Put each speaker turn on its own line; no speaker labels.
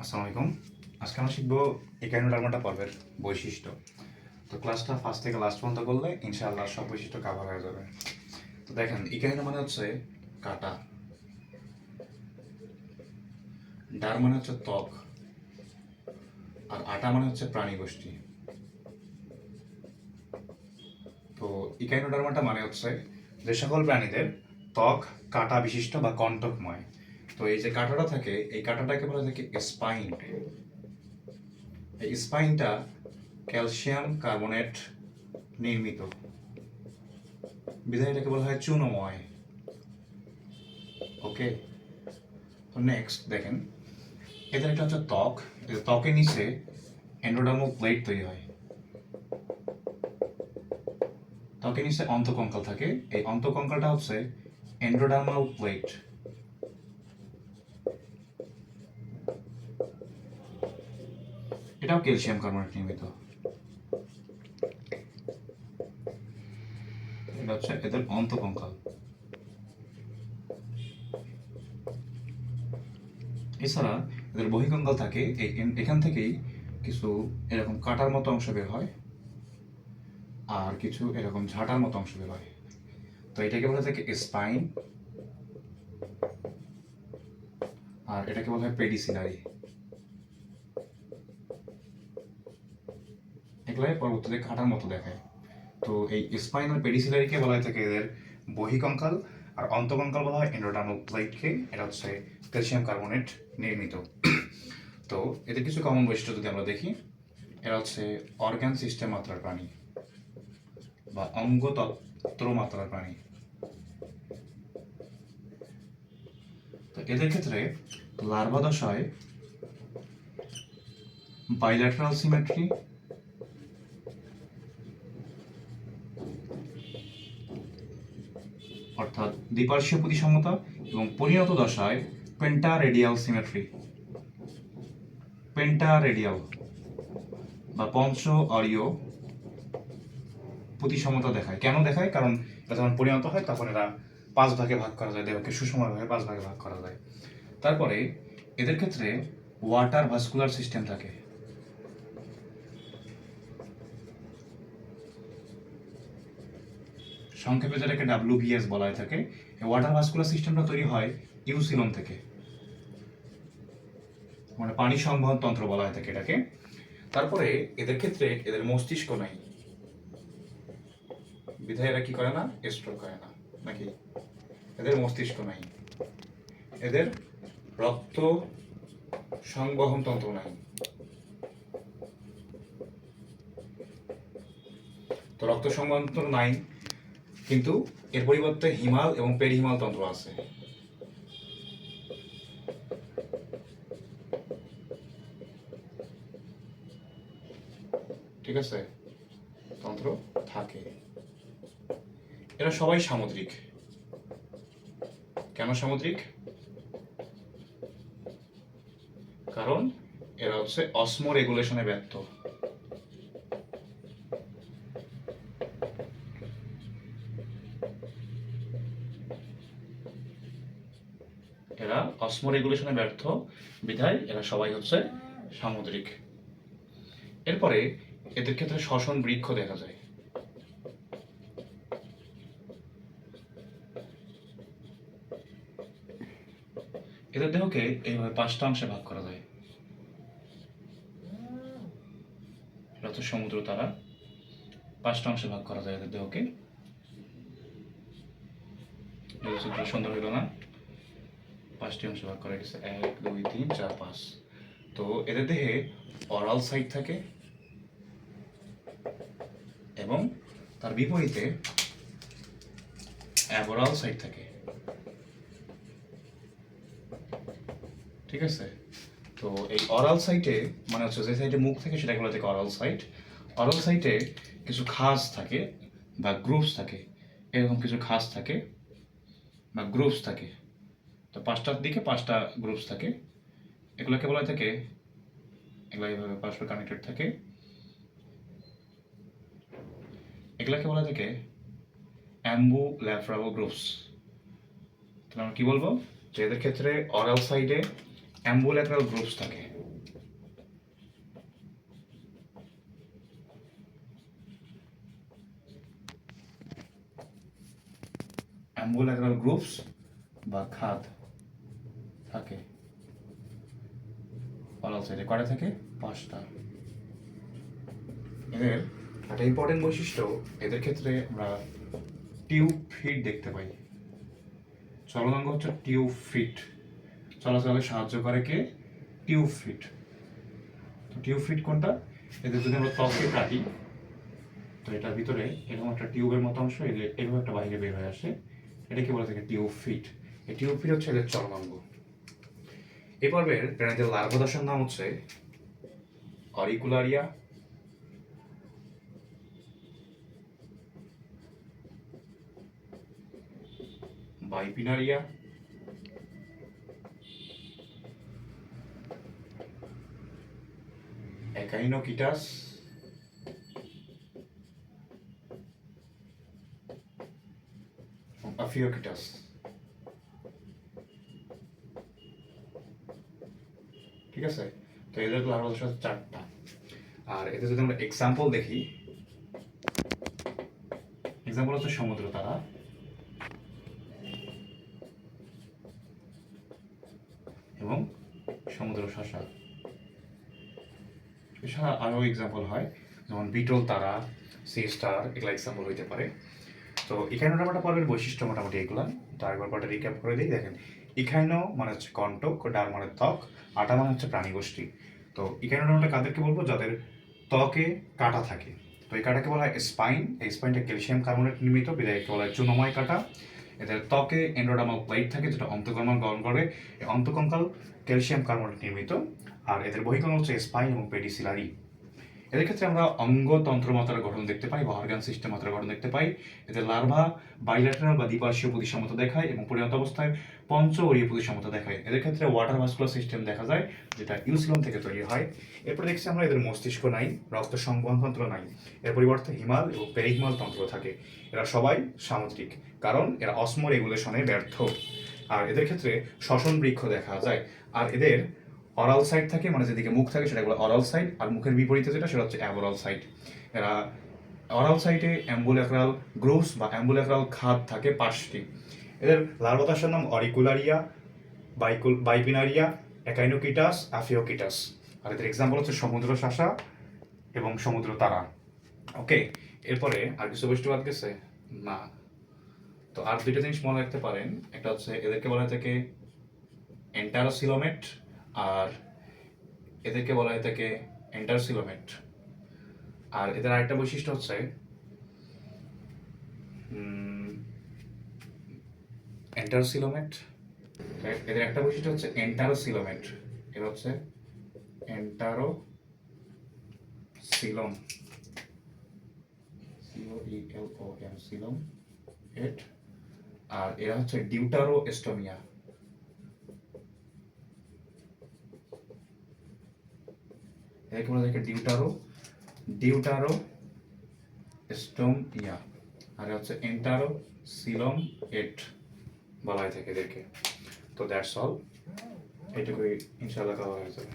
আসসালামু আলাইকুম। আজকে আমরা শিখব একাইনোডার্মাটা পর্বের বৈশিষ্ট্য। তো ক্লাসটা ফার্স্ট থেকে লাস্ট পর্যন্ত করলে ইনশাআল্লাহ সব বৈশিষ্ট্য কাভার হয়ে যাবে। তো দেখেন ইকাইনো মানে হচ্ছে কাটা। ডার মানে হচ্ছে ত্বক। আর আটা মানে হচ্ছে প্রাণী গোষ্ঠী তো ইকাইনোডার্মাটা মানে হচ্ছে যে সকল প্রাণীদের ত্বক, কাটা বিশিষ্ট বা কণ্টকময়। তো এই যে কাঁটাটা থাকে, এই কাঁটাটাকে বলা থাকে স্পাইন এই স্পাইনটা ক্যালসিয়াম কার্বনেট নির্মিত। বিধায় এটাকে বলা হয় চুনময়। ওকে তো নেক্সট দেখেন। এদের একটা হচ্ছে ত্বক। ত্বকের নিচে এন্ডোডার্মাল প্লেট তৈরি হয়। ত্বকের নিচে অন্তকঙ্কাল থাকে। এই অন্তকঙ্কালটা হচ্ছে এন্ডোডার্মাল প্লেট এটাও ক্যালসিয়াম কার্বনেট নির্মিত। এটা হচ্ছে এদের অন্তকঙ্কাল এছাড়া এদের বহিকঙ্কাল থাকে এই এখান থেকেই কিছু এরকম কাটার মতো অংশ বের হয় আর কিছু এরকম ঝাঁটার মতো অংশ বের হয়। তো এটাকে বলা থাকে স্পাইন, আর এটাকে বলা হয় পেডিসিলারি। এগুলাই পরবর্তীতে কাটার মতো দেখায়। তো এই স্পাইনাল পেডিসিলারিকে বলা হয় থাকে এদের বহিকঙ্কাল, আর অন্তকঙ্কাল বলা হয় এন্ডোডার্মাল প্লেটকে এটা হচ্ছে ক্যালসিয়াম কার্বনেট নির্মিত। তো এদের কিছু কমন বৈশিষ্ট্য যদি আমরা দেখি, এরা হচ্ছে অর্গান সিস্টেম মাত্রার প্রাণী বা অঙ্গতত্ত্ব মাত্রার প্রাণী। তো এদের ক্ষেত্রে লার্ভা দশায় বাইল্যাটারাল সিমেট্রি দ্বিপার্শ্বীয় প্রতিসমতা এবং পরিণত দশায় penta radial symmetry. Penta radial বা পঞ্চ অরিয় প্রতিসমতা দেখায়। কেন দেখায়? কারণ এটা যখন পরিণত হয়, তখন এরা পাঁচ ভাগে ভাগ করা যায়, দেহকে সুষমভাবে পাঁচ ভাগে ভাগ করা যায়। তারপরে এদের ক্ষেত্রে ওয়াটার ভাস্কুলার সিস্টেম থাকে। সংক্ষেপে যেটাকে ডাব্লিউবিএস বলা হয়ে থাকে ওয়াটার ভাস্কুলার সিস্টেমটা তৈরি হয় ইউসিলন থেকে। মানে পানি সংবহন তন্ত্র বলা হয়ে থাকে এটাকে। তারপরে এদের ক্ষেত্রে এদের মস্তিষ্ক নাই। বিধায় এরা কি করে না? স্ট্রোক করে না। নাকি? এদের মস্তিষ্ক নাই। এদের রক্ত সংবহন তন্ত্র নাই। তো রক্ত সংবহন তন্ত্র নাই। কিন্তু এর পরিবর্তে হিমাল এবং পেরিহিমাল তন্ত্র আছে। ঠিক আছে? তন্ত্র থাকে। এরা সবাই সামুদ্রিক। কেন সামুদ্রিক? কারণ এরা হচ্ছে অসমো রেগুলেশনে ব্যর্থ এরা অসমো রেগুলেশনে ব্যর্থ। বিধায় এরা সবাই হচ্ছে সামুদ্রিক। এরপরে এদের ক্ষেত্রে শ্বসন বৃক্ষ দেখা যায়। এদের দেহকে এইভাবে পাঁচটা অংশে ভাগ করা যায়। হচ্ছে সমুদ্র তারা। পাঁচটা অংশে ভাগ করা যায় এদের দেহকে। সুন্দর হইল না। পাঁচটি অংশে ভাগ করা গেছে এক, দুই, তিন, চার, পাঁচ। তো এদের দেহে অরাল সাইড থাকে এবং তার বিপরীতে অ্যাবোরাল সাইড থাকে। ঠিক আছে? তো এই অরাল সাইটে মানে হচ্ছে যে সাইডে মুখ থাকে সেটাকে বলা থাকে অরাল সাইট অরাল সাইটে কিছু খাস থাকে বা গ্রুপস থাকে। এরকম কিছু খাস থাকে বা গ্রুপস থাকে। তো পাঁচটার দিকে পাঁচটা গ্রুপস থাকে। এগুলোকে বলা থাকে, এগুলো এইভাবে পারস্পর কানেক্টেড থাকে। এগুলাকে বলা থাকে অ্যাম্বু ল্যাফ্রাবো গ্রুপস তাহলে আমরা কী বলব? যে এদের ক্ষেত্রে অরাল সাইডে অ্যাম্বু ল্যাফ্রাবো গ্রুপস থাকে। অ্যাম্বুল্যাটারাল গ্রুপস বা খাদ। থাকে অরাল সাইডে কটা থাকে? পাঁচটা। এদের একটা ইম্পর্টেন্ট বৈশিষ্ট্য এদের ক্ষেত্রে আমরা টিউব ফিট দেখতে পাই। চলনাঙ্গ হচ্ছে টিউব ফিট চলাচলে সাহায্য করে কে? টিউব ফিট তো টিউব ফিট কোনটা? এদের যদি আমরা ত্বকে কাটি তো এটার ভিতরে এরকম একটা টিউবের মতো অংশ এদের এরকম একটা বাইরে বের হয়ে আসে। এটাকে বলে থাকে টিউব ফিট এই টিউব ফিট হচ্ছে এদের চলনাঙ্গ এই পর্বের প্রাণীদের লার্ভদশার নাম হচ্ছে অরিকুলারিয়া বাইপিনারিয়া একাইনোকিটাস আফিওকিটাস ঠিক আছে? তো এদের লার্ভাল সাথে চারটা। আর এতে যদি আমরা এক্সাম্পল দেখি এক্সাম্পল হচ্ছে সমুদ্র তারা এবং সমুদ্র শাসা। এছাড়া আরও এক্সাম্পল হয়, যেমন বিটল তারা সি স্টার এগুলো এক্সাম্পল হইতে পারে। তো ইকাইনোডার্মাটা পর্বের বৈশিষ্ট্য মোটামুটি এগুলা। তো আরেকবার পরটা রিক্যাপ করে দিই, দেখেন ইকাইনো মানে হচ্ছে কণ্টক ডার মানে ত্বক আটা মানে হচ্ছে প্রাণীগোষ্ঠী। তো ইকাইনোডার্মাটা কাদেরকে বলব? যাদের ত্বকে কাটা থাকে। তো এই কাটাকে বলা হয় স্পাইন। এই স্পাইনটা ক্যালসিয়াম কার্বনেট নির্মিত, বিদায় বলা হয় চুনময় কাটা। এদের ত্বকে এন্ডোডামাল প্লেট থাকে, যেটা অন্তকর্মাল গঠন করে। এই অন্তকঙ্কাল ক্যালসিয়াম কার্বনেট নির্মিত। আর এদের বহিকঙ্কাল হচ্ছে স্পাইন এবং পেডিসিলারি। এদের ক্ষেত্রে আমরা অঙ্গতন্ত্র মাত্রার গঠন দেখতে পাই বা অর্গান সিস্টেম মাত্রার গঠন দেখতে পাই। এদের লার্ভা বাইল্যাটারাল বা দ্বিপার্শ্বীয় প্রতিসমতা দেখায় এবং পরিণত অবস্থায় পঞ্চ পঞ্চবরীয় প্রতিসমতা দেখায়। এদের ক্ষেত্রে ওয়াটার ভাস্কুলার সিস্টেম দেখা যায়, যেটা ইউসিলম থেকে তৈরি হয়। এরপর দেখছি আমরা এদের মস্তিষ্ক নাই, রক্ত সংবহনতন্ত্র নাই। এর পরিবর্তে হিমাল এবং পেরিহিমাল তন্ত্র থাকে। এরা সবাই সামুদ্রিক, কারণ এরা অসম রেগুলেশনে ব্যর্থ। আর এদের ক্ষেত্রে শ্বসন বৃক্ষ দেখা যায়। আর এদের অরাল সাইড থাকে মানে যেদিকে মুখ থাকে সেটা বলে অরাল সাইড আর মুখের বিপরীতে যেটা সেটা হচ্ছে অ্যাবোরাল সাইড এরা অরাল সাইডে অ্যাম্বুলেক্রাল গ্রোভস বা অ্যাম্বুলেক্রাল খাদ থাকে পাঁচটি। এদের লার্ভাতাসের নাম অরিকুলারিয়া বাইকুল বাইপিনারিয়া একাইনোকিটাস আফিওকিটাস আর এদের এক্সাম্পল হচ্ছে সমুদ্র শাসা এবং সমুদ্র তারা। ওকে এরপরে আর কিছু বস্তু বাদ গেছে? না। তো আর দুইটা জিনিস মনে রাখতে পারেন। একটা হচ্ছে এদেরকে বলা থাকে এন্টারোসিলোমেট আর এদেরকে বলা হয়ে থাকে এন্টারসিলোমেট আর এদের আরেকটা বৈশিষ্ট্য হচ্ছে এন্টারসিলোমেট এদের একটা বৈশিষ্ট্য হচ্ছে এন্টারোসিলোমেট এর হচ্ছে এন্টারো সিলম এম সিলম এট আর এরা হচ্ছে ডিউটারো এস্টোমিয়া এটাকে বলা যায় ডিউটারো। ডিউটারো স্টোম ইয়া। আর হচ্ছে এন্টারো সিলম এট বলা হয় থাকে এদেরকে। তো দ্যাটস অল এটুকুই ইনশাল্লাহ কভার হয়ে যাবে।